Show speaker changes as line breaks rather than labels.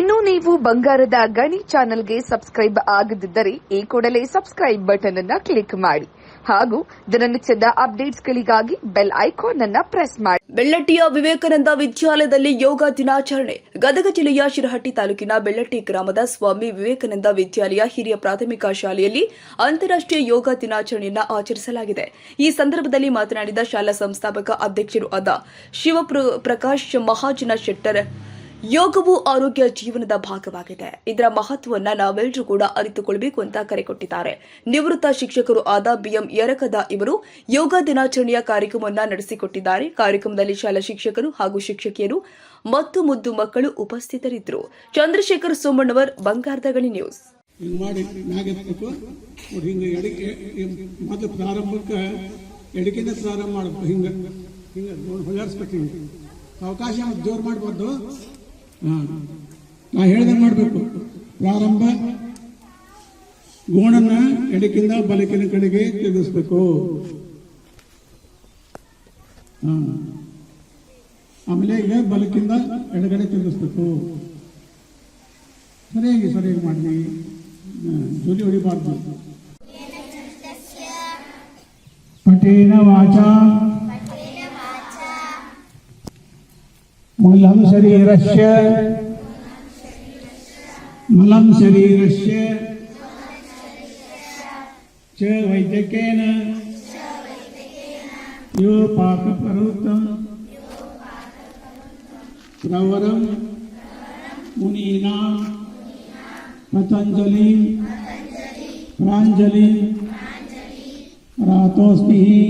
ಇನ್ನು ನೀವು ಬಂಗಾರದ ಗಣಿ ಚಾನೆಲ್ಗೆ ಸಬ್ಸ್ಕ್ರೈಬ್ ಆಗದಿದ್ದರೆ ಈ ಕೂಡಲೇ ಸಬ್ಸ್ಕ್ರೈಬ್ ಬಟನ್ ಅನ್ನ ಕ್ಲಿಕ್ ಮಾಡಿ ಹಾಗೂ ದಿನನಿತ್ಯದ ಅಪ್ಡೇಟ್ಸ್ಗಳಿಗಾಗಿ ಬೆಲ್ ಐಕಾನ್ ಅನ್ನ ಪ್ರೆಸ್ ಮಾಡಿ.
ಬೆಳ್ಳಟ್ಟಿಯ ವಿವೇಕಾನಂದ ವಿದ್ಯಾಲಯದಲ್ಲಿ ಯೋಗ ದಿನಾಚರಣೆ. ಗದಗ ಜಿಲ್ಲೆಯ ಶಿರಹಟ್ಟಿ ತಾಲೂಕಿನ ಬೆಳ್ಳಟ್ಟಿ ಗ್ರಾಮದ ಸ್ವಾಮಿ ವಿವೇಕಾನಂದ ವಿದ್ಯಾಲಯ ಹಿರಿಯ ಪ್ರಾಥಮಿಕ ಶಾಲೆಯಲ್ಲಿ ಅಂತಾರಾಷ್ಟ್ರೀಯ ಯೋಗ ದಿನಾಚರಣೆಯನ್ನು ಆಚರಿಸಲಾಗಿದೆ. ಈ ಸಂದರ್ಭದಲ್ಲಿ ಮಾತನಾಡಿದ ಶಾಲಾ ಸಂಸ್ಥಾಪಕ ಅಧ್ಯಕ್ಷರು ಆದ ಶಿವಪ್ರಕಾಶ್ ಪ್ರಕಾಶ್ ಮಹಾಜನ ಶೆಟ್ಟರ್. ಯೋಗವು ಆರೋಗ್ಯ ಜೀವನದ ಭಾಗವಾಗಿದೆ ಇದರ ಮಹತ್ವವನ್ನ ನಾವೆಲ್ಲರೂ ಕೂಡ ಅರಿತುಕೊಳ್ಳಬೇಕು ಅಂತ ಕರೆ ಕೊಟ್ಟಿದ್ದಾರೆ ನಿವೃತ್ತ ಶಿಕ್ಷಕರು ಆದ ಬಿಎಂ ಯರಕದ ಇವರು ಯೋಗ ದಿನಾಚರಣೆಯ ಕಾರ್ಯಕ್ರಮವನ್ನು ನಡೆಸಿಕೊಟ್ಟಿದ್ದಾರೆ ಕಾರ್ಯಕ್ರಮದಲ್ಲಿ ಶಾಲಾ ಶಿಕ್ಷಕರು ಹಾಗೂ ಶಿಕ್ಷಕಿಯರು ಮತ್ತು ಮುದ್ದು ಮಕ್ಕಳು ಉಪಸ್ಥಿತರಿದ್ದರು ಚಂದ್ರಶೇಖರ್ ಸೋಮಣ್ಣವರ್ ಬಂಗಾರದ ಗಣಿ ನ್ಯೂಸ್
ಅವಕಾಶ ಜೋರು ಮಾಡಬಾರ್ದು ನಾ ಹೇಳ್ದಂಗೆ ಮಾಡಬೇಕು. ಪ್ರಾರಂಭ. ಗೋಣನ್ನ ಎಡಕಿಂದ ಬಲಕಿನ ಕಡೆಗೆ ತಿರುಗಿಸ್ಬೇಕು. ಆಮೇಲೆ ಈಗ ಬಲಕಿಂದ ಎಡಗಡೆ ತಿರುಗಿಸ್ಬೇಕು. ಸರಿಯಾಗಿ ಸರಿಯಾಗಿ ಮಾಡಿ ಜೋಲಿ ಹೊಡಿಬಾರ್ದು. ಪಟೇನ ವಾಚ. முல்லம் சரீரஷ முல்லம் சரீரஷ ச வைத்தியகேன யோ பாக பருத்தம் பிரவரம் முனீனாம் பதஞ்சலி. பிராஞ்சலி. ராத்தோஸ்மிஹி